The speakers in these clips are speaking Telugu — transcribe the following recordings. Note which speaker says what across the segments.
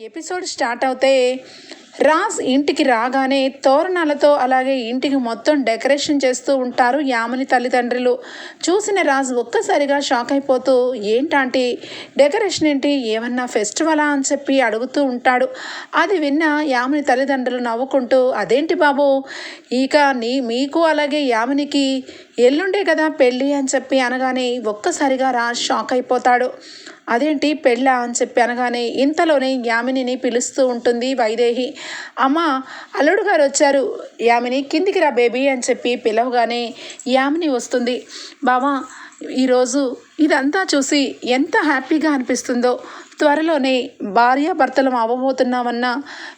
Speaker 1: ఎపిసోడ్ స్టార్ట్ అవుతే రాజ్ ఇంటికి రాగానే తోరణాలతో అలాగే ఇంటికి మొత్తం డెకరేషన్ చేస్తూ ఉంటారు యామని తల్లిదండ్రులు. చూసిన రాజ్ ఒక్కసారిగా షాక్ అయిపోతూ ఏంటంటే డెకరేషన్ ఏంటి? ఏమన్నా ఫెస్టివలా? అని చెప్పి అడుగుతూ ఉంటాడు. అది విన్న యామని తల్లిదండ్రులు నవ్వుకుంటూ అదేంటి బాబు? ఇక నీ మీకు అలాగే యామనికి ఎల్లుండే కదా పెళ్ళి? అని చెప్పి అనగానే ఒక్కసారిగా రాజ్ షాక్ అయిపోతాడు. అదేంటి పెళ్ళా అని చెప్పి అనగానే ఇంతలోనే యామినిని పిలుస్తూ ఉంటుంది వైదేహి. అమ్మ అల్లుడు గారు వచ్చారు. యామిని కిందికి రా బేబీ అని చెప్పి పిలవగానే యామిని వస్తుంది. బావా ఈరోజు ఇదంతా చూసి ఎంత హ్యాపీగా అనిపిస్తుందో. త్వరలోనే భార్యాభర్తలం అవ్వబోతున్నామన్న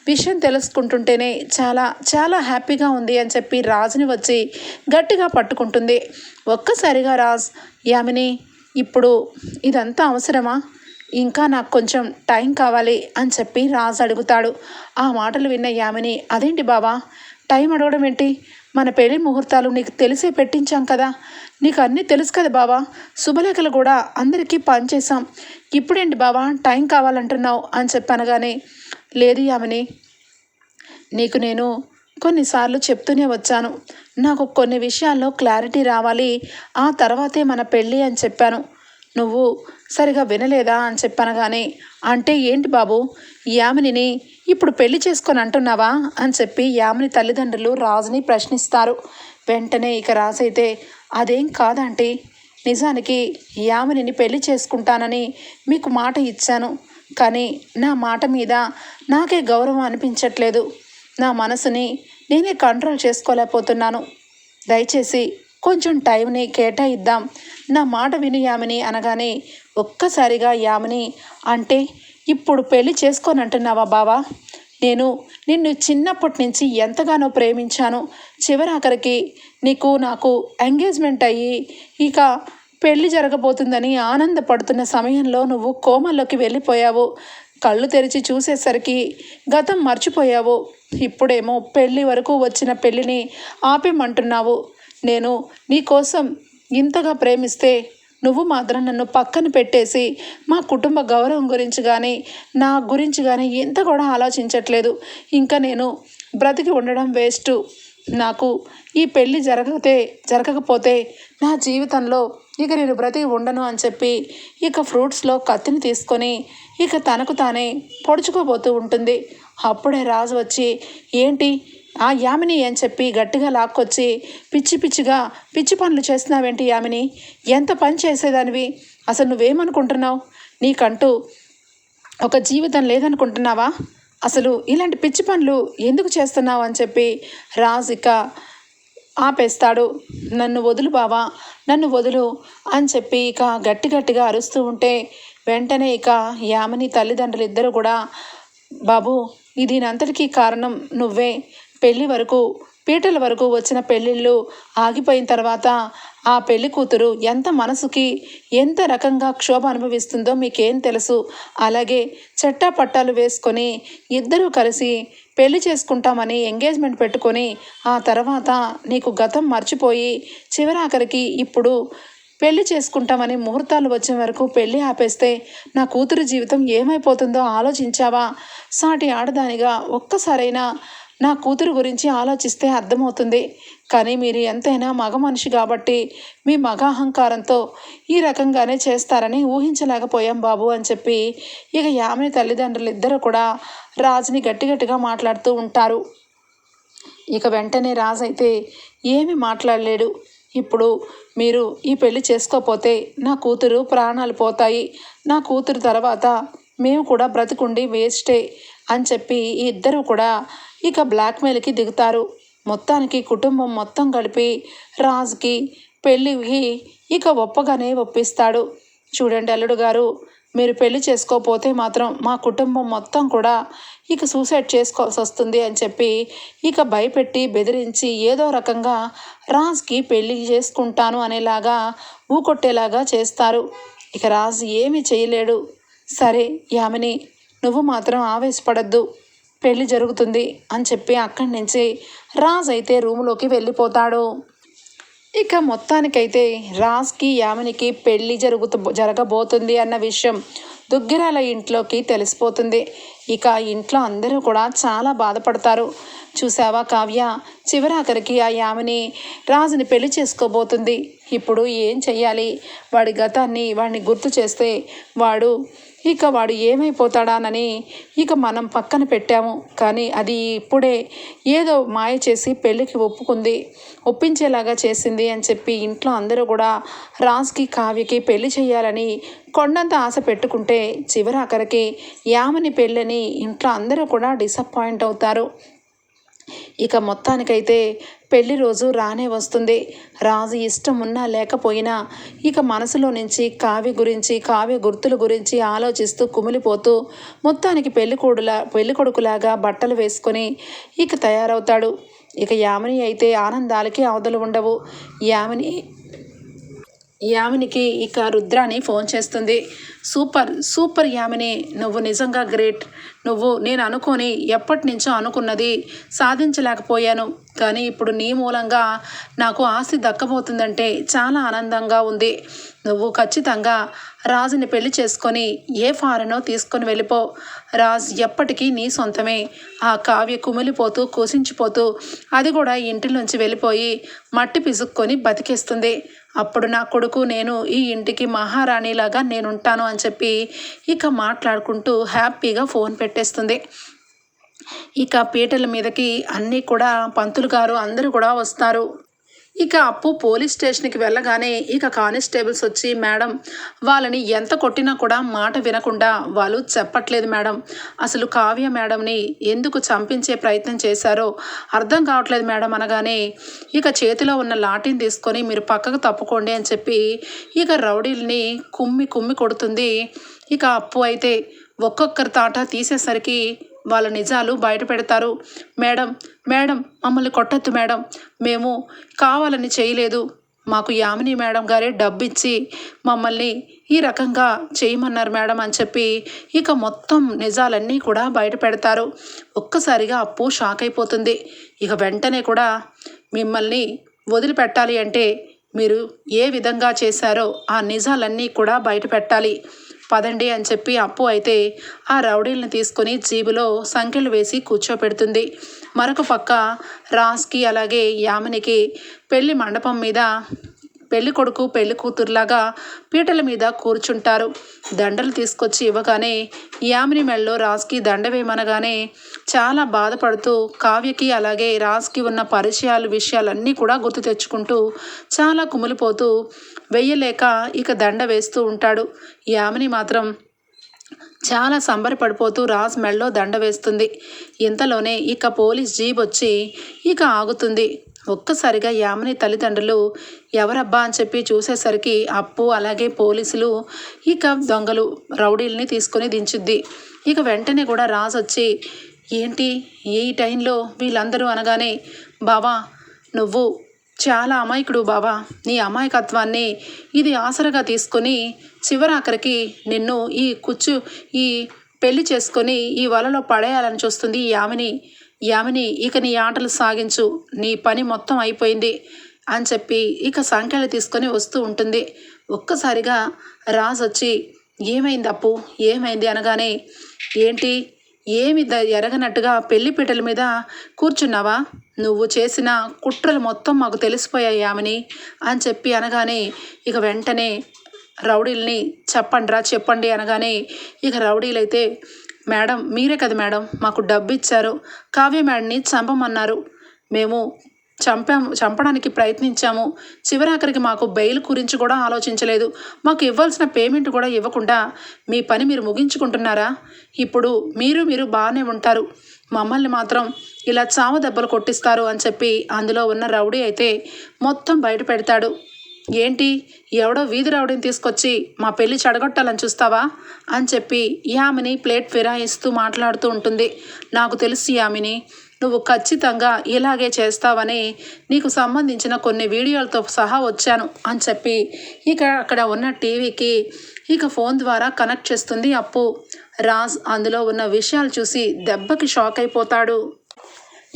Speaker 1: విషయం తెలుసుకుంటుంటేనే చాలా చాలా హ్యాపీగా ఉంది అని చెప్పి రాజుని వచ్చి గట్టిగా పట్టుకుంటుంది. ఒక్కసారిగా రాజ్ యామిని ఇప్పుడు ఇదంతా అవసరమా? ఇంకా నాకు కొంచెం టైం కావాలి అని చెప్పి రాజు అడుగుతాడు. ఆ మాటలు విన్న యామిని అదేంటి బావా? టైం అడగడం ఏంటి? మన పెళ్ళి ముహూర్తాలు నీకు తెలిసే పెట్టించాం కదా? నీకు అన్నీ తెలుసు కదా బావా? శుభలేఖలు కూడా అందరికీ పనిచేసాం ఇప్పుడేంటి బావా? టైం కావాలంటున్నావు అని చెప్పనగానే లేదు యామిని నీకు నేను కొన్నిసార్లు చెప్తూనే వచ్చాను. నాకు కొన్ని విషయాల్లో క్లారిటీ రావాలి. ఆ తర్వాతే మన పెళ్ళి అని చెప్పాను. నువ్వు సరిగా వినలేదా అని చెప్పాను కానీ అంటే ఏంటి బాబు? యామినిని ఇప్పుడు పెళ్ళి చేసుకొని అంటున్నావా? అని చెప్పి యామిని తల్లిదండ్రులు రాజుని ప్రశ్నిస్తారు. వెంటనే ఇక రాజైతే అదేం కాదంటే. నిజానికి యామినిని పెళ్ళి చేసుకుంటానని మీకు మాట ఇచ్చాను. కానీ నా మాట మీద నాకే గౌరవం అనిపించట్లేదు. నా మనసుని నేనే కంట్రోల్ చేసుకోలేకపోతున్నాను. దయచేసి కొంచెం టైంని కేటాయిద్దాం. నా మాట విను యామిని అనగానే ఒక్కసారిగా యామిని అంటే ఇప్పుడు పెళ్ళి చేసుకోనంటున్నావా బావా? నేను నిన్ను చిన్నప్పటి నుంచి ఎంతగానో ప్రేమించాను. చివరాఖరికి నీకు నాకు ఎంగేజ్మెంట్ అయ్యి ఇక పెళ్ళి జరగబోతుందని ఆనందపడుతున్న సమయంలో నువ్వు కోమల్లోకి వెళ్ళిపోయావు. కళ్ళు తెరిచి చూసేసరికి గతం మర్చిపోయావు. ఇప్పుడేమో పెళ్ళి వరకు వచ్చిన పెళ్ళిని ఆపేమంటున్నావు. నేను నీకోసం ఇంతగా ప్రేమిస్తే నువ్వు మాత్రం నన్ను పక్కన పెట్టేసి మా కుటుంబ గౌరవం గురించి కానీ నా గురించి కానీ ఎంత కూడా ఆలోచించట్లేదు. ఇంకా నేను బ్రతికి ఉండడం వేస్ట్. నాకు ఈ పెళ్ళి జరగతే జరగకపోతే నా జీవితంలో ఇక నేను బ్రతికి ఉండను అని చెప్పి ఇక ఫ్రూట్స్లో కత్తిని తీసుకొని ఇక తనకు తానే పొడుచుకోబోతూ ఉంటుంది. అప్పుడే రాజు వచ్చి ఏంటి? ఆ యామిని అని చెప్పి గట్టిగా లాక్కొచ్చి పిచ్చి పిచ్చిగా పిచ్చి పనులు చేస్తున్నావేంటి యామిని? ఎంత పని చేసేదానివి? అసలు నువ్వేమనుకుంటున్నావు? నీకంటూ ఒక జీవితం లేదనుకుంటున్నావా? అసలు ఇలాంటి పిచ్చి పనులు ఎందుకు చేస్తున్నావు? అని చెప్పి రాజు ఇక ఆపేస్తాడు. నన్ను వదులు బావా నన్ను వదులు అని చెప్పి ఇక గట్టి గట్టిగా అరుస్తూ ఉంటే వెంటనే ఇక యామిని తల్లిదండ్రులు ఇద్దరు కూడా బాబు దీనంతటికీ కారణం నువ్వే. పెళ్ళి వరకు పీటల వరకు వచ్చిన పెళ్ళిళ్ళు ఆగిపోయిన తర్వాత ఆ పెళ్ళి కూతురు ఎంత మనసుకి ఎంత రకంగా క్షోభ అనుభవిస్తుందో మీకేం తెలుసు. అలాగే చెట్టా పట్టాలు వేసుకొని ఇద్దరూ కలిసి పెళ్ళి చేసుకుంటామని ఎంగేజ్మెంట్ పెట్టుకొని ఆ తర్వాత నీకు గతం మర్చిపోయి చివరాఖరికి ఇప్పుడు పెళ్ళి చేసుకుంటామని ముహూర్తాలు వచ్చే వరకు పెళ్ళి ఆపేస్తే నా కూతురు జీవితం ఏమైపోతుందో ఆలోచించావా? సాటి ఆడదానిగా ఒక్కసారైనా నా కూతురు గురించి ఆలోచిస్తే అర్థమవుతుంది. కానీ మీరు ఎంతైనా మగ మనిషి కాబట్టి మీ మగ అహంకారంతో ఈ రకంగానే చేస్తారని ఊహించలేకపోయాం బాబు అని చెప్పి ఇక యామిని తల్లిదండ్రులు ఇద్దరు కూడా రాజుని గట్టి గట్టిగా మాట్లాడుతూ ఉంటారు. ఇక వెంటనే రాజు అయితే ఏమి మాట్లాడలేడు. ఇప్పుడు మీరు ఈ పెళ్ళి చేసుకోపోతే నా కూతురు ప్రాణాలు పోతాయి. నా కూతురు తర్వాత మేము కూడా బ్రతికుండి వేస్టే అని చెప్పి ఈ ఇద్దరు కూడా ఇక బ్లాక్మెయిల్కి దిగుతారు. మొత్తానికి కుటుంబం మొత్తం కలిపి రాజుకి పెళ్ళికి ఇక ఒప్పగానే ఒప్పిస్తాడు. చూడండి అల్లుడు గారు మీరు పెళ్ళి చేసుకోపోతే మాత్రం మా కుటుంబం మొత్తం కూడా ఇక సూసైడ్ చేసుకోవాల్సి వస్తుంది అని చెప్పి ఇక భయపెట్టి బెదిరించి ఏదో రకంగా రాజ్కి పెళ్ళి చేసుకుంటాను అనేలాగా ఊకొట్టేలాగా చేస్తారు. ఇక రాజ్ ఏమీ చేయలేడు. సరే యామిని నువ్వు మాత్రం ఆవేశపడద్దు. పెళ్ళి జరుగుతుంది అని చెప్పి అక్కడి నుంచి రాజ్ అయితే రూములోకి వెళ్ళిపోతాడు. ఇక మొత్తానికైతే రాజ్కి యామినికి పెళ్ళి జరుగుతూ జరగబోతుంది అన్న విషయం దుగ్గిరాల ఇంట్లోకి తెలిసిపోతుంది. ఇక ఇంట్లో అందరూ కూడా చాలా బాధపడతారు. చూసావా కావ్య? చివరాఖరికి ఆ యామిని రాజుని పెళ్ళి చేసుకోబోతుంది. ఇప్పుడు ఏం చెయ్యాలి? వాడి గతాన్ని వాడిని గుర్తు చేస్తే వాడు ఇక వాడు ఏమైపోతాడానని ఇక మనం పక్కన పెట్టాము. కానీ అది ఇప్పుడే ఏదో మాయ చేసి పెళ్ళికి ఒప్పుకుంది. ఒప్పించేలాగా చేసింది అని చెప్పి ఇంట్లో అందరూ కూడా రాజ్కి కావ్యకి పెళ్ళి చేయాలని కొండంత ఆశ పెట్టుకుంటే చివరి చివరాఖరికి యామని పెళ్ళని ఇంట్లో అందరూ కూడా డిసప్పాయింట్ అవుతారు. ఇక మొత్తానికైతే పెళ్ళి రోజు రానే వస్తుంది. రాజు ఇష్టం ఉన్నా లేకపోయినా ఇక మనసులో నుంచి కావ్య గురించి కావ్య గుర్తుల గురించి ఆలోచిస్తూ కుమిలిపోతూ మొత్తానికి పెళ్ళి పెళ్ళికొడుకులాగా బట్టలు వేసుకొని ఇక తయారవుతాడు. ఇక యామిని అయితే ఆనందాలకి అవధులు ఉండవు. యామిని యామినికి ఇక రుద్రాని ఫోన్ చేస్తుంది. సూపర్ సూపర్ యామిని నువ్వు నిజంగా గ్రేట్. నువ్వు నేను అనుకొని ఎప్పటి నుంచో అనుకున్నది సాధించలేకపోయాను. కానీ ఇప్పుడు నీ మూలంగా నాకు ఆస్తి దక్కబోతుందంటే చాలా ఆనందంగా ఉంది. నువ్వు ఖచ్చితంగా రాజుని పెళ్ళి చేసుకొని ఏ ఫారెనో తీసుకొని వెళ్ళిపో. రాజ్ ఎప్పటికీ నీ సొంతమే. ఆ కావ్య కుమిలిపోతూ కూసించిపోతూ అది కూడా ఇంటి నుంచి వెళ్ళిపోయి మట్టి పిసుక్కొని బతికేస్తుంది. అప్పుడు నా కొడుకు నేను ఈ ఇంటికి మహారాణిలాగా నేనుంటాను అని చెప్పి ఇక మాట్లాడుకుంటూ హ్యాపీగా ఫోన్ పెట్టేస్తుంది. ఇక పీటల మీదకి అన్నీ కూడా పంతులు గారు అందరూ కూడా వస్తారు. ఇక అప్పు పోలీస్ స్టేషన్కి వెళ్ళగానే ఇక కానిస్టేబుల్స్ వచ్చి మేడం వాళ్ళని ఎంత కొట్టినా కూడా మాట వినకుండా వాళ్ళు చెప్పట్లేదు మేడం. అసలు కావ్య మేడంని ఎందుకు చంపించే ప్రయత్నం చేశారో అర్థం కావట్లేదు మేడం అనగానే ఇక చేతిలో ఉన్న లాఠీని తీసుకొని మీరు పక్కకు తప్పుకోండి అని చెప్పి ఇక రౌడీల్ని కుమ్మి కుమ్మి కొడుతుంది. ఇక అప్పు అయితే ఒక్కొక్కరి తాట తీసేసరికి వాళ్ళ నిజాలు బయట పెడతారు. మేడం మేడం మమ్మల్ని కొట్టద్దు మేడం. మేము కావాలని చేయలేదు. మాకు యామిని మేడం గారే డబ్బు ఇచ్చి మమ్మల్ని ఈ రకంగా చేయమన్నారు మేడం అని చెప్పి ఇక మొత్తం నిజాలన్నీ కూడా బయట పెడతారు. ఒక్కసారిగా అప్పు షాక్ అయిపోతుంది. ఇక వెంటనే కూడా మిమ్మల్ని వదిలిపెట్టాలి అంటే మీరు ఏ విధంగా చేశారో ఆ నిజాలన్నీ కూడా బయట పెట్టాలి. పదండి అని చెప్పి అప్పు అయితే ఆ రౌడీల్ని తీసుకొని జీబులో సంఖ్యలు వేసి కూర్చోపెడుతుంది. మరొక పక్క రాస్కి అలాగే యామినికి పెళ్ళి మండపం మీద పెళ్ళి కొడుకు పెళ్ళి కూతురులాగా పీటల మీద కూర్చుంటారు. దండలు తీసుకొచ్చి ఇవ్వగానే యామిని మెళ్ళలో రాజ్కి దండ వేయమనగానే చాలా బాధపడుతూ కావ్యకి అలాగే రాజ్కి ఉన్న పరిచయాలు విషయాలన్నీ కూడా గుర్తు తెచ్చుకుంటూ చాలా కుమిలిపోతూ వెయ్యలేక ఇక దండ వేస్తూ ఉంటాడు. యామిని మాత్రం చాలా సంబరపడిపోతూ రాజ్ మెళ్ళలో దండ వేస్తుంది. ఇంతలోనే ఇక పోలీస్ జీప్ వచ్చి ఇక ఆగుతుంది. ఒక్కసారిగా యామిని తల్లిదండ్రులు ఎవరబ్బా అని చెప్పి చూసేసరికి అప్పు అలాగే పోలీసులు ఇక దొంగలు రౌడీల్ని తీసుకొని దించుద్ది. ఇక వెంటనే కూడా రాజ్ వచ్చి ఏంటి? ఈ టైంలో వీళ్ళందరూ అనగానే బావా నువ్వు చాలా అమాయకుడు బావా. నీ అమాయకత్వాన్ని ఇది ఆసరగా తీసుకొని చివరాఖరికి నిన్ను ఈ కుచ్చు ఈ పెళ్ళి చేసుకొని ఈ వలలో పడేయాలని చూస్తుంది ఈ యామిని. యామిని ఇక నీ ఆటలు సాగించు. నీ పని మొత్తం అయిపోయింది అని చెప్పి ఇక సంఖ్యలు తీసుకొని వస్తూ ఉంటుంది. ఒక్కసారిగా రాజు వచ్చి ఏమైంది అప్పు? ఏమైంది? అనగానే ఏంటి? ఏమి ద ఎరగనట్టుగా పెళ్ళిపీటల మీద కూర్చున్నావా? నువ్వు చేసిన కుట్రలు మొత్తం మాకు తెలిసిపోయాయి ఆమెని అని చెప్పి అనగానే ఇక వెంటనే రౌడీల్ని చెప్పండిరా చెప్పండి అనగానే ఇక రౌడీలైతే మేడం మీరే కదా మేడం మాకు డబ్బు ఇచ్చారు కావ్య మేడంని చంపమన్నారు. మేము చంపాము చంపడానికి ప్రయత్నించాము. చివరాఖరికి మాకు బెయిల్ గురించి కూడా ఆలోచించలేదు. మాకు ఇవ్వాల్సిన పేమెంట్ కూడా ఇవ్వకుండా మీ పని మీరు ముగించుకుంటున్నారా? ఇప్పుడు మీరు మీరు బాగానే ఉంటారు. మమ్మల్ని మాత్రం ఇలా చావ దెబ్బలు కొట్టిస్తారు అని చెప్పి అందులో ఉన్న రౌడీ అయితే మొత్తం బయట పెడతాడు. ఏంటి? ఎవడో వీధి రౌడీని తీసుకొచ్చి మా పెళ్ళి చెడగొట్టాలని చూస్తావా? అని చెప్పి యామిని ప్లేట్ ఫిరాయిస్తూ మాట్లాడుతూ ఉంటుంది. నాకు తెలుసు యామిని నువ్వు ఖచ్చితంగా ఇలాగే చేస్తావని నీకు సంబంధించిన కొన్ని వీడియోలతో సహా వచ్చాను అని చెప్పి ఇక అక్కడ ఉన్న టీవీకి ఇక ఫోన్ ద్వారా కనెక్ట్ చేస్తుంది అప్పు. రాజ్ అందులో ఉన్న విషయాలు చూసి దెబ్బకి షాక్ అయిపోతాడు.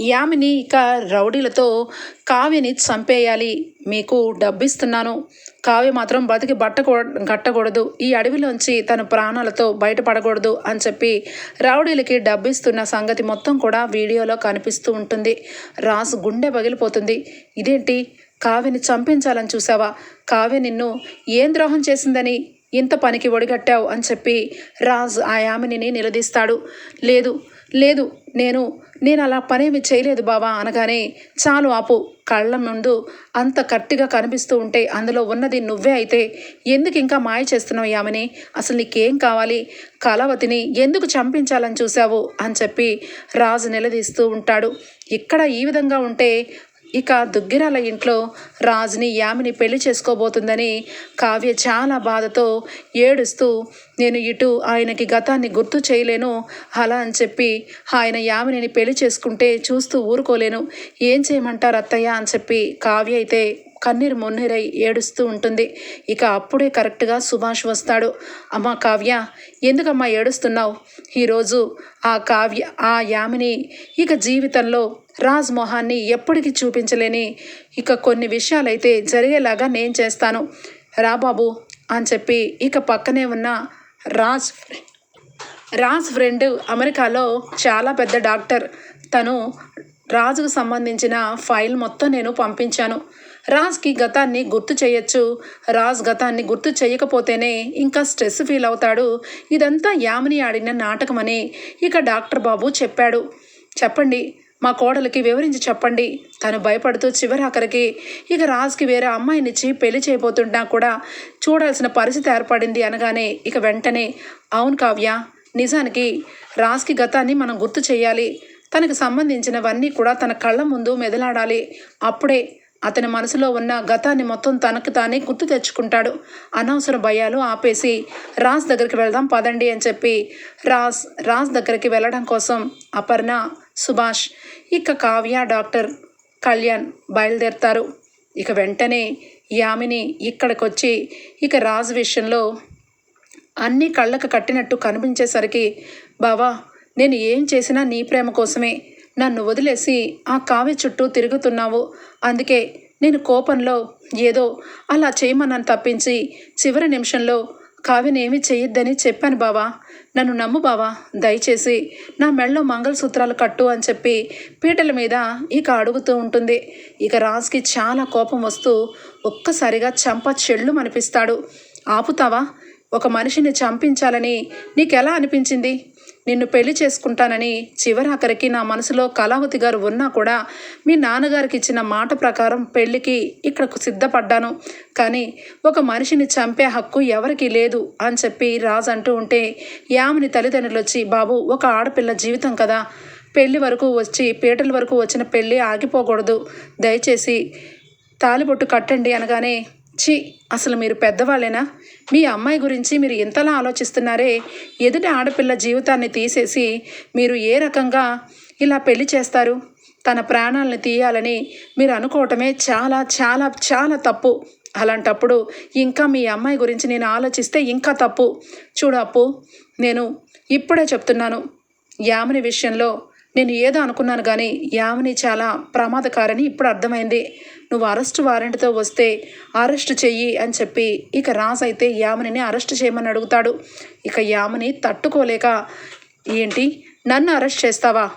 Speaker 1: యామిని ఇక రౌడీలతో కావ్యని చంపేయాలి మీకు డబ్బిస్తున్నాను. కావ్య మాత్రం బతికి బట్ట కట్టకూడదు. ఈ అడవిలోంచి తన ప్రాణాలతో బయటపడకూడదు అని చెప్పి రౌడీలకి డబ్బిస్తున్న సంగతి మొత్తం కూడా వీడియోలో కనిపిస్తూ ఉంటుంది. రాజు గుండె పగిలిపోతుంది. ఇదేంటి? కావ్యని చంపించాలని చూసావా కావ్య నిన్ను ఏం ద్రోహం చేసిందని ఇంత పనికి ఒడిగట్టావు అని చెప్పి రాజ్ ఆ యామినిని నిలదీస్తాడు. లేదు లేదు నేను నేను అలా పనేమి చేయలేదు బావా అనగానే చాలు ఆపు కళ్ళ ముందు అంత కట్టిగా కనిపిస్తూ ఉంటే అందులో ఉన్నది నువ్వే అయితే ఎందుకు ఇంకా మాయ చేస్తున్నావు యామిని? అసలు నీకేం కావాలి? కళావతిని ఎందుకు చంపించాలని చూశావు? అని చెప్పి రాజు నిలదీస్తూ ఉంటాడు. ఇక్కడ ఈ విధంగా ఉంటే ఇక దుగ్గిరాల ఇంట్లో రాజుని యామిని పెళ్ళి చేసుకోబోతుందని కావ్య చాలా బాధతో ఏడుస్తూ నేను ఇటు ఆయనకి గతాన్ని గుర్తు చేయలేను అలా అని చెప్పి ఆయన యామినిని పెళ్ళి చేసుకుంటే చూస్తూ ఊరుకోలేను. ఏం చేయమంటారు అత్తయ్య? అని చెప్పి కావ్య అయితే కన్నీరు మొన్నీరై ఏడుస్తూ ఉంటుంది. ఇక అప్పుడే కరెక్ట్గా సుభాష్ వస్తాడు. అమ్మా కావ్య ఎందుకమ్మా ఏడుస్తున్నావు? ఈరోజు ఆ కావ్య ఆ యామిని ఇక జీవితంలో రాజ్ మొహాన్ని ఎప్పటికీ చూపించలేని ఇక కొన్ని విషయాలైతే జరిగేలాగా నేను చేస్తాను. రా బాబు అని చెప్పి ఇక పక్కనే ఉన్న రాజ్ రాజ్ ఫ్రెండ్ అమెరికాలో చాలా పెద్ద డాక్టర్. తను రాజుకు సంబంధించిన ఫైల్ మొత్తం నేను పంపించాను. రాజ్కి గతాన్ని గుర్తు చేయొచ్చు. రాజ్ గతాన్ని గుర్తు చేయకపోతేనే ఇంకా స్ట్రెస్ ఫీల్ అవుతాడు. ఇదంతా యామిని ఆడిన నాటకమని ఇక డాక్టర్ బాబు చెప్పాడు. చెప్పండి మా కోడలికి వివరించి చెప్పండి. తను భయపడుతూ చివరాఖరికి ఇక రాజ్కి వేరే అమ్మాయినిచ్చి పెళ్ళి చేయబోతుంటా కూడా చూడాల్సిన పరిస్థితి ఏర్పడింది అనగానే ఇక వెంటనే అవును కావ్య నిజానికి రాజ్కి గతాన్ని మనం గుర్తు చేయాలి. తనకు సంబంధించినవన్నీ కూడా తన కళ్ళ ముందు మెదలాడాలి. అప్పుడే అతని మనసులో ఉన్న గతాన్ని మొత్తం తనకు తానే గుర్తు తెచ్చుకుంటాడు. అనవసర భయాలు ఆపేసి రాజ్ దగ్గరికి వెళ్దాం పదండి అని చెప్పి రాజ్ రాజ్ దగ్గరికి వెళ్ళడం కోసం అపర్ణ సుభాష్. ఇక కావ్య డాక్టర్ కళ్యాణ్ బయలుదేరుతారు. ఇక వెంటనే యామిని ఇక్కడికొచ్చి ఇక రాజు విషయంలో అన్నీ కళ్ళకు కట్టినట్టు కనిపించేసరికి బావా నేను ఏం చేసినా నీ ప్రేమ కోసమే. నన్ను వదిలేసి ఆ కావ్య చుట్టూ తిరుగుతున్నావు. అందుకే నేను కోపంలో ఏదో అలా చేయమన్నాను తప్పించి చివరి నిమిషంలో కావ్యనేమి చేయొద్దని చెప్పాను బావా. నన్ను నమ్ము బావా దయచేసి నా మెళ్ళలో మంగళసూత్రాలు కట్టు అని చెప్పి పీటల మీద ఇక అడుగుతూ ఉంటుంది. ఇక రాజ్కి చాలా కోపం వస్తూ ఒక్కసారిగా చంప చెళ్ళు అనిపిస్తాడు ఆపుతావా? ఒక మనిషిని చంపించాలని నీకెలా అనిపించింది? నిన్ను పెళ్ళి చేసుకుంటానని చివరాఖరికి నా మనసులో కళావతి గారు ఉన్నా కూడా మీ నాన్నగారికి ఇచ్చిన మాట ప్రకారం పెళ్ళికి ఇక్కడకు సిద్ధపడ్డాను. కానీ ఒక మనిషిని చంపే హక్కు ఎవరికీ లేదు అని చెప్పి రాజు అంటూ ఉంటే యామిని తల్లిదండ్రులు వచ్చి బాబు ఒక ఆడపిల్ల జీవితం కదా. పెళ్ళి వరకు వచ్చి పీటల వరకు వచ్చిన పెళ్ళి ఆగిపోకూడదు. దయచేసి తాలిబొట్టు కట్టండి అనగానే ఛీ అసలు మీరు పెద్దవాళ్ళేనా? మీ అమ్మాయి గురించి మీరు ఇంతలా ఆలోచిస్తున్నారే? ఎదుటి ఆడపిల్ల జీవితాన్ని తీసేసి మీరు ఏ రకంగా ఇలా పెళ్ళి చేస్తారు? తన ప్రాణాలను తీయాలని మీరు అనుకోవటమే చాలా చాలా చాలా తప్పు. అలాంటప్పుడు ఇంకా మీ అమ్మాయి గురించి నేను ఆలోచిస్తే ఇంకా తప్పు. చూడు అప్పు నేను ఇప్పుడే చెప్తున్నాను. యామిని విషయంలో నేను ఏదో అనుకున్నాను కానీ యామిని చాలా ప్రమాదకారని ఇప్పుడు అర్థమైంది. నువ్వు అరెస్ట్ వారెంట్తో వస్తే అరెస్ట్ చెయ్యి అని చెప్పి ఇక రాజ్ అయితే యామినిని అరెస్ట్ చేయమని అడుగుతాడు. ఇక యామిని తట్టుకోలేక ఏంటి? నన్ను అరెస్ట్ చేస్తావా?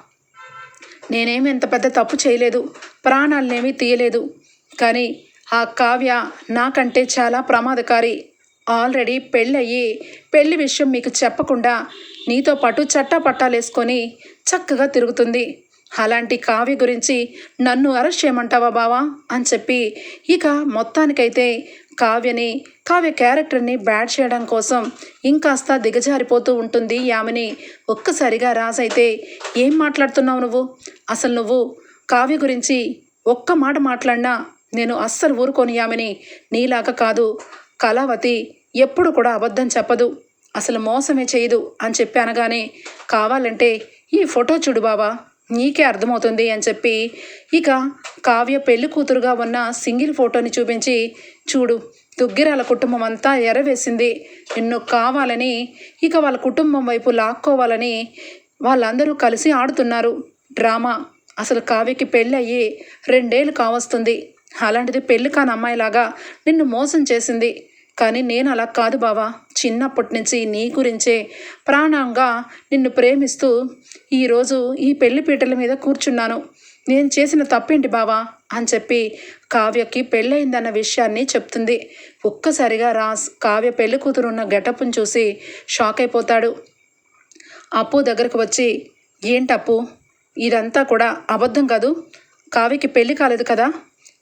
Speaker 1: నేనేమి ఎంత పెద్ద తప్పు చేయలేదు. ప్రాణాలనేమీ తీయలేదు. కానీ ఆ కావ్య నాకంటే చాలా ప్రమాదకారి. ఆల్రెడీ పెళ్ళయ్యి పెళ్ళి విషయం మీకు చెప్పకుండా నీతో పాటు చట్టా పట్టాలేసుకొని చక్కగా తిరుగుతుంది. అలాంటి కావ్య గురించి నన్ను అరెస్ట్ చేయమంటావా బావా? అని చెప్పి ఇక మొత్తానికైతే కావ్యని కావ్య క్యారెక్టర్ని బ్యాడ్ చేయడం కోసం ఇంకాస్త దిగజారిపోతూ ఉంటుంది యామిని. ఒక్కసారిగా రాజైతే ఏం మాట్లాడుతున్నావు నువ్వు? అసలు నువ్వు కావ్య గురించి ఒక్క మాట మాట్లాడినా నేను అస్సలు ఊరుకోని యామిని. నీలాగా కాదు. కళావతి ఎప్పుడు కూడా అబద్ధం చెప్పదు. అసలు మోసమే చేయదు అని చెప్పి అనగానే కావాలంటే ఈ ఫోటో చూడు బావా నీకే అర్థమవుతుంది అని చెప్పి. ఇక కావ్య పెళ్ళి కూతురుగా ఉన్న సింగిల్ ఫోటోని చూపించి చూడు దుగ్గిరాల కుటుంబం అంతా ఎరవేసింది. నిన్ను కావాలని ఇక వాళ్ళ కుటుంబం వైపు లాక్కోవాలని వాళ్ళందరూ కలిసి ఆడుతున్నారు. డ్రామా. అసలు కావ్యకి పెళ్ళి అయ్యి రెండేళ్ళు కావస్తుంది. అలాంటిది పెళ్ళి కాని అమ్మాయిలాగా నిన్ను మోసం చేసింది. కానీ నేను అలా కాదు బావా. చిన్నప్పటి నుంచి నీ గురించే ప్రాణంగా నిన్ను ప్రేమిస్తూ ఈరోజు ఈ పెళ్ళి పీటల మీద కూర్చున్నాను. నేను చేసిన తప్పేంటి బావా? అని చెప్పి కావ్యకి పెళ్ళయిందన్న విషయాన్ని చెప్తుంది. ఒక్కసారిగా రాస్ కావ్య పెళ్ళి కూతురున్న గెటప్ను చూసి షాక్ అయిపోతాడు. అప్పు దగ్గరకు వచ్చి ఏంటప్పు? ఇదంతా కూడా అబద్ధం కాదు. కావ్యకి పెళ్ళి కాలేదు కదా?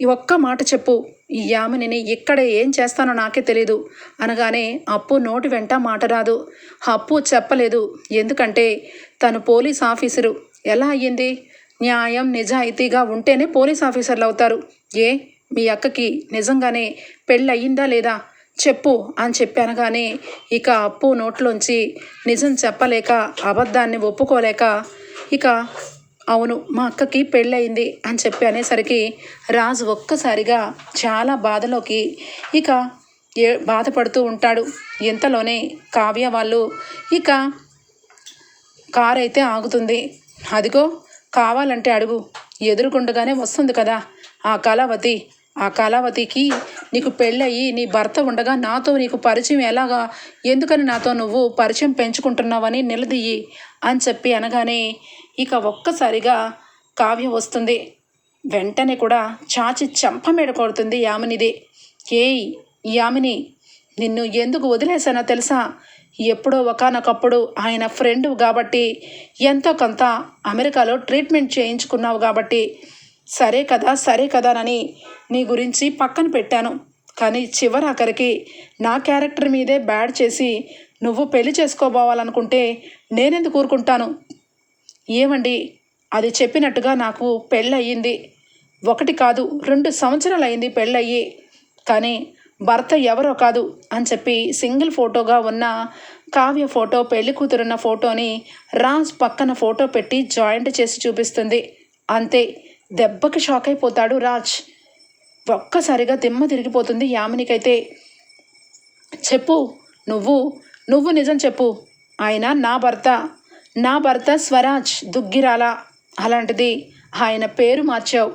Speaker 1: ఈ ఒక్క మాట చెప్పు. ఈ యామినిని ఇక్కడ ఏం చేస్తానో నాకే తెలీదు. అనగానే అప్పు నోటి వెంట మాట రాదు. అప్పు చెప్పలేదు. ఎందుకంటే తను పోలీస్ ఆఫీసరు. ఎలా అయ్యింది? న్యాయం నిజాయితీగా ఉంటేనే పోలీస్ ఆఫీసర్లు అవుతారు. ఏ? మీ అక్కకి నిజంగానే పెళ్ళి అయ్యిందా లేదా? చెప్పు అని చెప్పానగానే ఇక అప్పు నోట్లోంచి నిజం చెప్పలేక అబద్ధాన్ని ఒప్పుకోలేక ఇక అవును మా అక్కకి పెళ్ళయింది అని చెప్పి అనేసరికి రాజు ఒక్కసారిగా చాలా బాధలోకి ఇక ఏ బాధపడుతూ ఉంటాడు. ఇంతలోనే కావ్య వాళ్ళు ఇక కారు అయితే ఆగుతుంది. అదిగో కావాలంటే అడుగు. ఎదురుకుండగానే వస్తుంది కదా ఆ కళావతి. ఆ కళావతికి నీకు పెళ్ళయి నీ భర్త ఉండగా నాతో నీకు పరిచయం ఎలాగా? ఎందుకని నాతో నువ్వు పరిచయం పెంచుకుంటున్నావని నిలదీయి అని చెప్పి అనగానే ఇక ఒక్కసారిగా కావ్య వస్తుంది. వెంటనే కూడా చాచి చంపమేడ మీద కొడుతుంది యామినిది. ఏయ్ యామిని నిన్ను ఎందుకు వదిలేశానో తెలుసా? ఎప్పుడో ఒకనొకప్పుడు ఆయన ఫ్రెండ్ కాబట్టి ఎంతో కొంత అమెరికాలో ట్రీట్మెంట్ చేయించుకున్నావు కాబట్టి సరే కదా సరే కదానని నీ గురించి పక్కన పెట్టాను. కానీ చివరాఖరికి నా క్యారెక్టర్ మీదే బ్యాడ్ చేసి నువ్వు పెళ్ళి చేసుకోబోవాలనుకుంటే నేనెందుకు ఊరుకుంటాను? ఏమండి? అది చెప్పినట్టుగా నాకు పెళ్ళయింది ఒకటి కాదు రెండు సంవత్సరాలు అయింది పెళ్ళయ్యి. కానీ భర్త ఎవరో కాదు అని చెప్పి సింగిల్ ఫోటోగా ఉన్న కావ్య ఫోటో పెళ్ళి కూతురున్న ఫోటోని రాజ్ పక్కన ఫోటో పెట్టి జాయింట్ చేసి చూపిస్తుంది. అంతే. దెబ్బకి షాక్ అయిపోతాడు రాజ్. ఒక్కసారిగా దిమ్మ తిరిగిపోతుంది యామినికైతే. చెప్పు నువ్వు నువ్వు నిజం చెప్పు. ఆయన నా భర్త నా భర్త స్వరాజ్ దుగ్గిరాల. అలాంటిది ఆయన పేరు మార్చావు.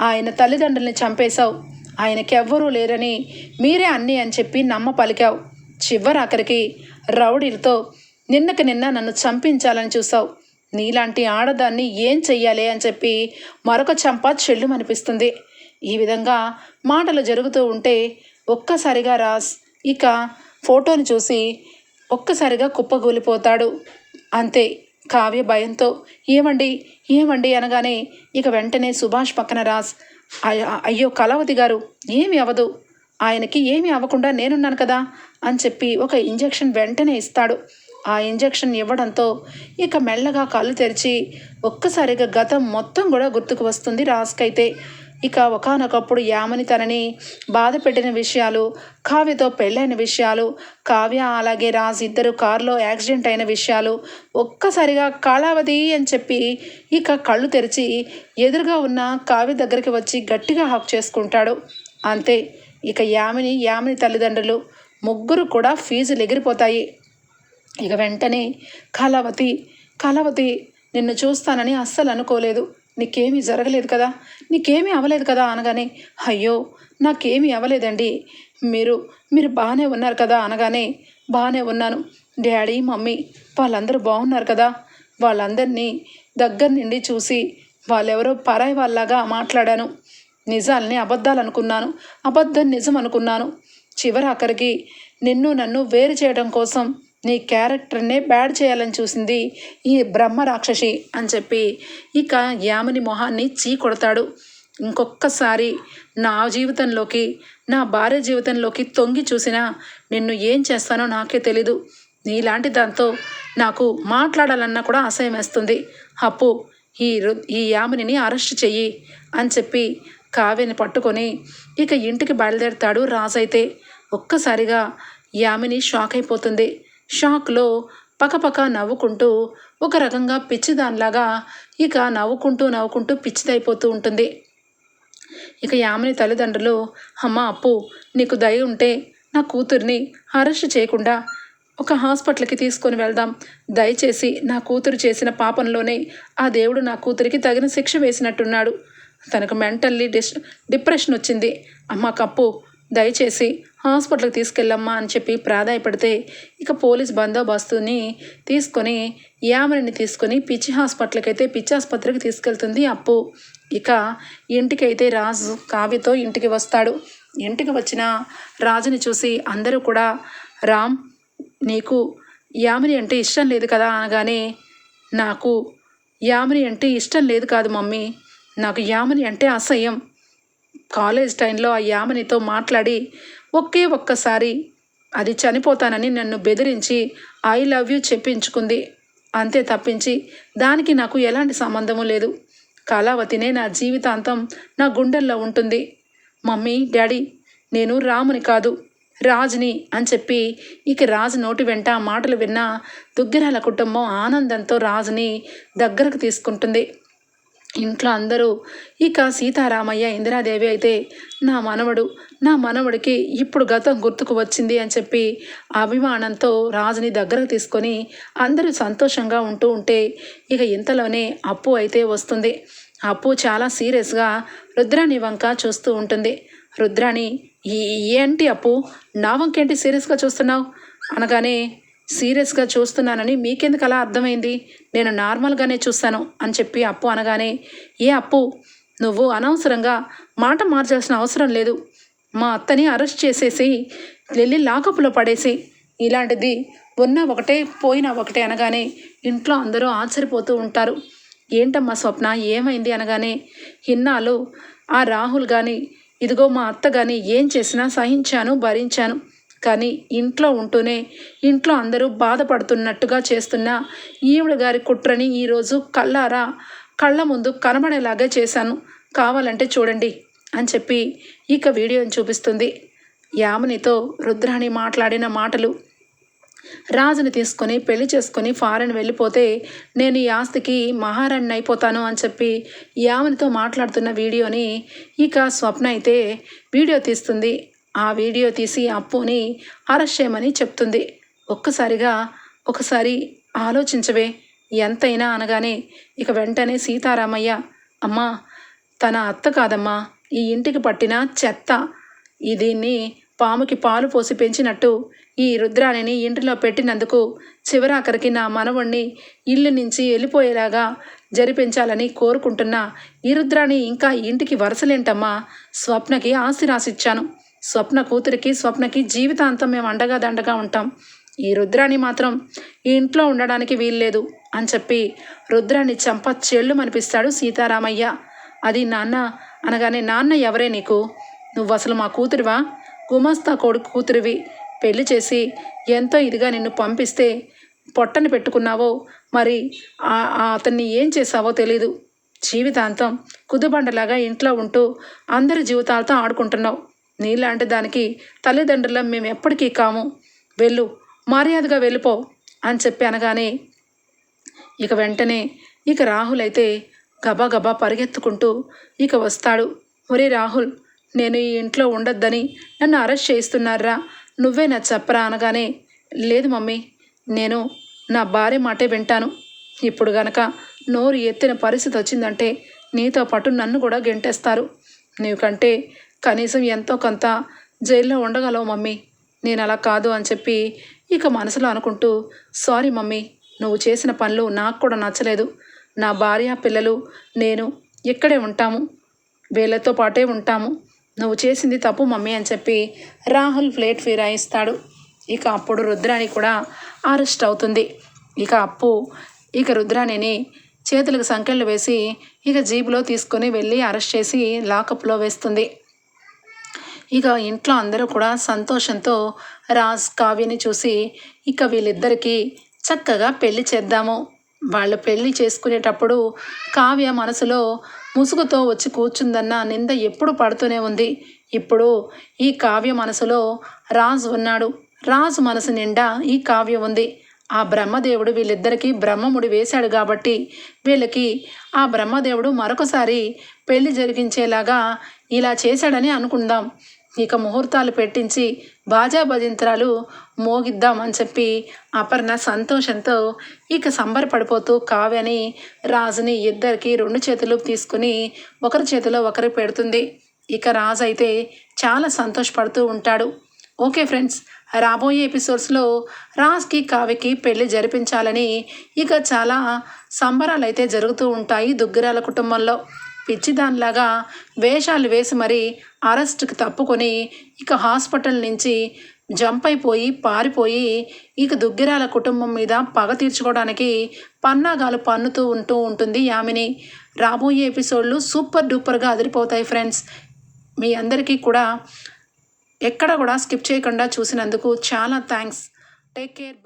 Speaker 1: ఆయన తల్లిదండ్రుల్ని చంపేశావు. ఆయనకెవ్వరూ లేరని మీరే అన్నీ అని చెప్పి నమ్మ పలికావు. చివరాఖరికి రౌడీలతో నిన్నకి నిన్న నన్ను చంపించాలని చూసావు నీలాంటి ఆడదాన్ని ఏం చెయ్యాలి అని చెప్పి మరొక చెంప చెల్లు అనిపిస్తుంది ఈ విధంగా మాటలు జరుగుతూ ఉంటే ఒక్కసారిగా రాస్ ఇక ఫోటోని చూసి ఒక్కసారిగా కుప్పగూలిపోతాడు. అంతే కావ్య భయంతో ఏమండి ఏమండి? అనగానే ఇక వెంటనే సుభాష్ పక్కన రాస్ అయ్యో కళావతి గారు ఏమి అవ్వదు. ఆయనకి ఏమీ అవ్వకుండా నేనున్నాను కదా? అని చెప్పి ఒక ఇంజెక్షన్ వెంటనే ఇస్తాడు. ఆ ఇంజెక్షన్ ఇవ్వడంతో ఇక మెల్లగా కళ్ళు తెరిచి ఒక్కసారిగా గతం మొత్తం కూడా గుర్తుకు వస్తుంది రాస్కైతే. ఇక ఒకానొకప్పుడు యామని తనని బాధ పెట్టిన విషయాలు కావ్యతో పెళ్ళైన విషయాలు కావ్య అలాగే రాజ్ ఇద్దరు కారులో యాక్సిడెంట్ అయిన విషయాలు ఒక్కసారిగా కాళావతి అని చెప్పి ఇక కళ్ళు తెరిచి ఎదురుగా ఉన్న కావ్య దగ్గరికి వచ్చి గట్టిగా హాక్ చేసుకుంటాడు. అంతే ఇక యామిని యామిని తల్లిదండ్రులు ముగ్గురు కూడా ఫీజులు ఎగిరిపోతాయి. ఇక వెంటనే కళావతి కళావతి నిన్ను చూస్తానని అస్సలు అనుకోలేదు. నీకేమీ జరగలేదు కదా? నీకేమీ అవ్వలేదు కదా? అనగానే అయ్యో నాకేమీ అవ్వలేదండి. మీరు మీరు బాగానే ఉన్నారు కదా? అనగానే బాగానే ఉన్నాను. డాడీ మమ్మీ వాళ్ళందరూ బాగున్నారు కదా? వాళ్ళందరినీ దగ్గర నుండి చూసి వాళ్ళెవరో పరాయి వాళ్ళలాగా మాట్లాడాను. నిజాలని అబద్ధాలు అనుకున్నాను అబద్ధం నిజం అనుకున్నాను చివరి అక్కడికి నిన్ను నన్ను వేరు చేయడం కోసం నీ క్యారెక్టర్నే బ్యాడ్ చేయాలని చూసింది ఈ బ్రహ్మ రాక్షసి అని చెప్పి. ఇక యామిని మొహాన్ని చీ కొడతాడు. ఇంకొక్కసారి నా జీవితంలోకి నా భార్య జీవితంలోకి తొంగి చూసినా నిన్ను ఏం చేస్తానో నాకే తెలీదు. నీలాంటి దాంతో నాకు మాట్లాడాలన్నా కూడా అసహ్యం వేస్తుంది. అప్పు ఈ ఈ యామినిని అరెస్ట్ చెయ్యి అని చెప్పి కావ్యని పట్టుకొని ఇక ఇంటికి బయలుదేరుతాడు రాజైతే. ఒక్కసారిగా యామిని షాక్ అయిపోతుంది. షాక్లో పకపక నవ్వుకుంటూ ఒక రకంగా పిచ్చిదానిలాగా ఇక నవ్వుకుంటూ నవ్వుకుంటూ పిచ్చిదైపోతూ ఉంటుంది. ఇక యామిని తల్లిదండ్రులు అమ్మ అప్పు నీకు దయ ఉంటే నా కూతుర్ని అరెస్ట్ చేయకుండా ఒక హాస్పిటల్కి తీసుకొని వెళ్దాం. దయచేసి నా కూతురు చేసిన పాపంలోనే ఆ దేవుడు నా కూతురికి తగిన శిక్ష వేసినట్టున్నాడు. తనకు మెంటల్లీ డిస్ డిప్రెషన్ వచ్చింది. అమ్మ కప్పు దయచేసి హాస్పిటల్కి తీసుకెళ్ళమ్మా అని చెప్పి ప్రాధాయపడితే ఇక పోలీస్ బందోబస్తుని తీసుకొని యామరిని తీసుకొని పిచ్చి హాస్పిటల్కి అయితే పిచ్చి ఆసుపత్రికి తీసుకెళ్తుంది అప్పు. ఇక ఇంటికైతే రాజు కావ్యతో ఇంటికి వస్తాడు. ఇంటికి వచ్చిన రాజుని చూసి అందరూ కూడా రామ్ నీకు యామిని అంటే ఇష్టం లేదు కదా అనగానే నాకు యామిని అంటే ఇష్టం లేదు కాదు మమ్మీ. నాకు యామిని అంటే అసహ్యం. కాలేజ్ టైంలో ఆ యామినితో మాట్లాడి ఒకే ఒక్కసారి అది చనిపోతానని నన్ను బెదిరించి ఐ లవ్ యూ చెప్పించుకుంది. అంతే తప్పించి దానికి నాకు ఎలాంటి సంబంధము లేదు. కళావతినే నా జీవితాంతం నా గుండెల్లో ఉంటుంది. మమ్మీ డాడీ నేను రాముని కాదు రాజుని అని చెప్పి ఇక రాజు నోటి వెంట మాటలు విన్న దుగ్గిరాల కుటుంబం ఆనందంతో రాజుని దగ్గరకు తీసుకుంటుంది. ఇంట్లో అందరూ ఇక సీతారామయ్య ఇందిరాదేవి అయితే నా మనవడు నా మనవడికి ఇప్పుడు గతం గుర్తుకు వచ్చింది అని చెప్పి అభిమానంతో రాజుని దగ్గరకు తీసుకొని అందరూ సంతోషంగా ఉంటూ ఉంటే ఇక ఇంతలోనే అప్పు అయితే వస్తుంది. అప్పు చాలా సీరియస్గా రుద్రాణి వంక చూస్తూ ఉంటుంది. రుద్రాణి ఏంటి అప్పు? నా వంకేంటి సీరియస్గా చూస్తున్నావు? అనగానే సీరియస్గా చూస్తున్నానని మీకెందుకు అలా అర్థమైంది? నేను నార్మల్గానే చూస్తాను అని చెప్పి అప్పు అనగానే ఏ అప్పు? నువ్వు అనవసరంగా మాట మార్చాల్సిన అవసరం లేదు. మా అత్తని అరెస్ట్ చేసేసి వెళ్ళి లాకప్లో పడేసి ఇలాంటిది ఉన్న ఒకటే పోయినా ఒకటే అనగానే ఇంట్లో అందరూ ఆశ్చర్యపోతూ ఉంటారు. ఏంటమ్మా స్వప్న ఏమైంది అనగానే ఇన్నాళ్ళు ఆ రాహుల్ కానీ ఇదిగో మా అత్త కానీ ఏం చేసినా సహించాను భరించాను. కానీ ఇంట్లో ఉంటూనే ఇంట్లో అందరూ బాధపడుతున్నట్టుగా చేస్తున్న ఈవిడ గారి కుట్రని ఈరోజు కళ్ళారా కళ్ళ ముందు కనబడేలాగా చేశాను. కావాలంటే చూడండి అని చెప్పి ఇక వీడియోని చూపిస్తుంది. యామినితో రుద్రాణి మాట్లాడిన మాటలు. రాజుని తీసుకొని పెళ్ళి చేసుకొని ఫారెన్ వెళ్ళిపోతే నేను ఈ ఆస్తికి మహారాణి అయిపోతాను అని చెప్పి యామినితో మాట్లాడుతున్న వీడియోని ఇక స్వప్న అయితే వీడియో తీస్తుంది. ఆ వీడియో తీసి అప్పుని అరెస్ట్ చేయమని చెప్తుంది. ఒక్కసారిగా ఒకసారి ఆలోచించవే. ఎంతైనా అనగానే ఇక వెంటనే సీతారామయ్య అమ్మా తన అత్త కాదమ్మా ఈ ఇంటికి పట్టిన చెత్త. దీన్ని పాముకి పాలు పోసి పెంచినట్టు ఈ రుద్రాణిని ఇంటిలో పెట్టినందుకు చివరాఖరికి నా మనవణ్ణి ఇల్లు నుంచి వెళ్ళిపోయేలాగా జరిపించాలని కోరుకుంటున్నా ఈ రుద్రాణి ఇంకా ఇంటికి వరసలేంటమ్మా? స్వప్నకి ఆస్తి రాసిచ్చాను స్వప్న కూతురికి స్వప్నకి జీవితాంతం మేము అండగా దండగా ఉంటాం. ఈ రుద్రాణి మాత్రం ఈ ఇంట్లో ఉండడానికి వీల్లేదు అని చెప్పి రుద్రాన్ని చంప చెల్లు అనిపిస్తాడు సీతారామయ్య. అది నాన్న అనగానే నాన్న ఎవరే నీకు? నువ్వు అసలు మా కూతురివా? గుమస్తా కొడుకు కూతురివి. పెళ్ళి చేసి ఎంతో ఇదిగా నిన్ను పంపిస్తే పొట్టని పెట్టుకున్నావో మరి అతన్ని ఏం చేసావో తెలీదు. జీవితాంతం కుదుబండలాగా ఇంట్లో ఉంటూ అందరి జీవితాలతో ఆడుకుంటున్నావు. నీలాంటి దానికి తల్లిదండ్రులం మేము ఎప్పటికీ కాము. వెళ్ళు మర్యాదగా వెళ్ళిపో అని చెప్పి అనగానే ఇక వెంటనే ఇక రాహుల్ అయితే గబా గబా పరిగెత్తుకుంటూ ఇక వస్తాడు. ఒరే రాహుల్ నేను ఈ ఇంట్లో ఉండొద్దని నన్ను అరెస్ట్ చేస్తున్నారా నువ్వే నా చెప్పరా అనగానే లేదు మమ్మీ నేను నా భార్య మాటే వింటాను. ఇప్పుడు గనక నోరు ఎత్తిన పరిస్థితి వచ్చిందంటే నీతో పాటు నన్ను కూడా గెంటేస్తారు. నీకంటే కనీసం ఎంతో కొంత జైల్లో ఉండగలవు మమ్మీ. నేను అలా కాదు అని చెప్పి ఇక మనసులో అనుకుంటూ సారీ మమ్మీ నువ్వు చేసిన పనులు నాకు కూడా నచ్చలేదు. నా భార్య పిల్లలు నేను ఇక్కడే ఉంటాము. వీళ్ళతో పాటే ఉంటాము. నువ్వు చేసింది తప్పు మమ్మీ అని చెప్పి రాహుల్ ప్లేట్ ఫిరాయిస్తాడు. ఇక అప్పుడు రుద్రాణి కూడా అరెస్ట్ అవుతుంది. ఇక అప్పు ఇక రుద్రాణిని చేతులకు సంకెళ్ళు వేసి ఇక జీబులో తీసుకొని వెళ్ళి అరెస్ట్ చేసి లాకప్లో వేస్తుంది. ఇక ఇంట్లో అందరూ కూడా సంతోషంతో రాజ్ కావ్యని చూసి ఇక వీళ్ళిద్దరికీ చక్కగా పెళ్ళి చేద్దాము. వాళ్ళు పెళ్ళి చేసుకునేటప్పుడు కావ్య మనసులో ముసుగుతో వచ్చి కూర్చుందన్న నింద ఎప్పుడు పడుతూనే ఉంది. ఇప్పుడు ఈ కావ్య మనసులో రాజు ఉన్నాడు. రాజు మనసు నిండా ఈ కావ్య ఉంది. ఆ బ్రహ్మదేవుడు వీళ్ళిద్దరికీ బ్రహ్మముడి వేశాడు కాబట్టి వీళ్ళకి ఆ బ్రహ్మదేవుడు మరొకసారి పెళ్ళి జరిగించేలాగా ఇలా చేశాడని అనుకుందాం. ఇక ముహూర్తాలు పెట్టించి బాజా భజంత్రాలు మోగిద్దామని చెప్పి అపర్ణ సంతోషంతో ఇక సంబరపడిపోతూ కావ్యని రాజుని ఇద్దరికి రెండు చేతులు తీసుకుని ఒకరి చేతిలో ఒకరు పెడుతుంది. ఇక రాజు అయితే చాలా సంతోషపడుతూ ఉంటాడు. ఓకే ఫ్రెండ్స్ రాబోయే ఎపిసోడ్స్లో రాజ్కి కావ్యకి పెళ్ళి జరిపించాలని ఇక చాలా సంబరాలు అయితే జరుగుతూ ఉంటాయి దుగ్గిరాల కుటుంబంలో. పిచ్చిదానిలాగా వేషాలు వేసి మరి అరెస్ట్కి తప్పుకొని ఇక హాస్పిటల్ నుంచి జంప్ అయిపోయి పారిపోయి ఇక దుగ్గిరాల కుటుంబం మీద పగ తీర్చుకోవడానికి పన్నాగాలు పన్నుతూ ఉంటూ ఉంటుంది యామిని. రాబోయే ఎపిసోడ్లు సూపర్ డూపర్గా అదిరిపోతాయి ఫ్రెండ్స్. మీ అందరికీ కూడా ఎక్కడ కూడా స్కిప్ చేయకుండా చూసినందుకు చాలా థ్యాంక్స్. Take care